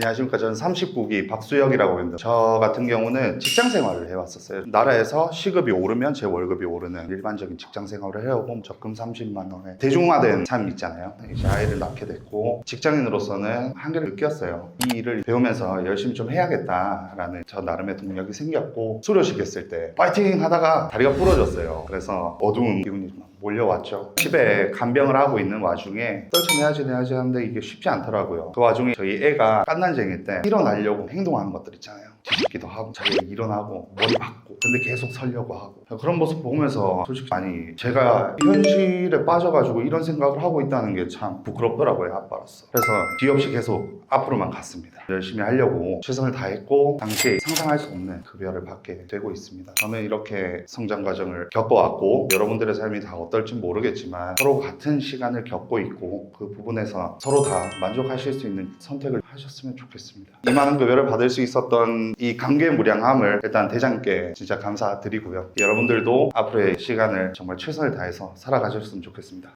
안녕하십니까. 저는 39기 박수혁이라고 합니다. 저 같은 경우는 직장 생활을 해왔었어요. 나라에서 시급이 오르면 제 월급이 오르는 일반적인 직장 생활을 해오고 적금 30만 원에 대중화된 삶 있잖아요. 이제 아이를 낳게 됐고 직장인으로서는 한계를 느꼈어요. 이 일을 배우면서 열심히 좀 해야겠다라는 저 나름의 동력이 생겼고 수료식 했을 때 파이팅 하다가 다리가 부러졌어요. 그래서 어두운 기운이 막 몰려왔죠. 집에 간병을 하고 있는 와중에 떨쳐내야지 내야지 하는데 이게 쉽지 않더라고요. 그 와중에 저희 애가 깐난쟁이 때 일어나려고 행동하는 것들 있잖아요. 뒤집기도 하고 자기 일어나고 머리 박고 근데 계속 서려고 하고 그런 모습 보면서 솔직히 많이 제가 현실에 빠져가지고 이런 생각을 하고 있다는 게 참 부끄럽더라고요 아빠로서 그래서 뒤 없이 계속 앞으로만 갔습니다 열심히 하려고 최선을 다했고 당시에 상상할 수 없는 급여를 받게 되고 있습니다 저는 이렇게 성장 과정을 겪어왔고 여러분들의 삶이 다 어 떨지 모르겠지만 서로 같은 시간을 겪고 있고 그 부분에서 서로 다 만족하실 수 있는 선택을 하셨으면 좋겠습니다. 이 많은 급여를 받을 수 있었던 이 감개무량함을 일단 대장께 진짜 감사드리고요. 여러분들도 앞으로의 시간을 정말 최선을 다해서 살아가셨으면 좋겠습니다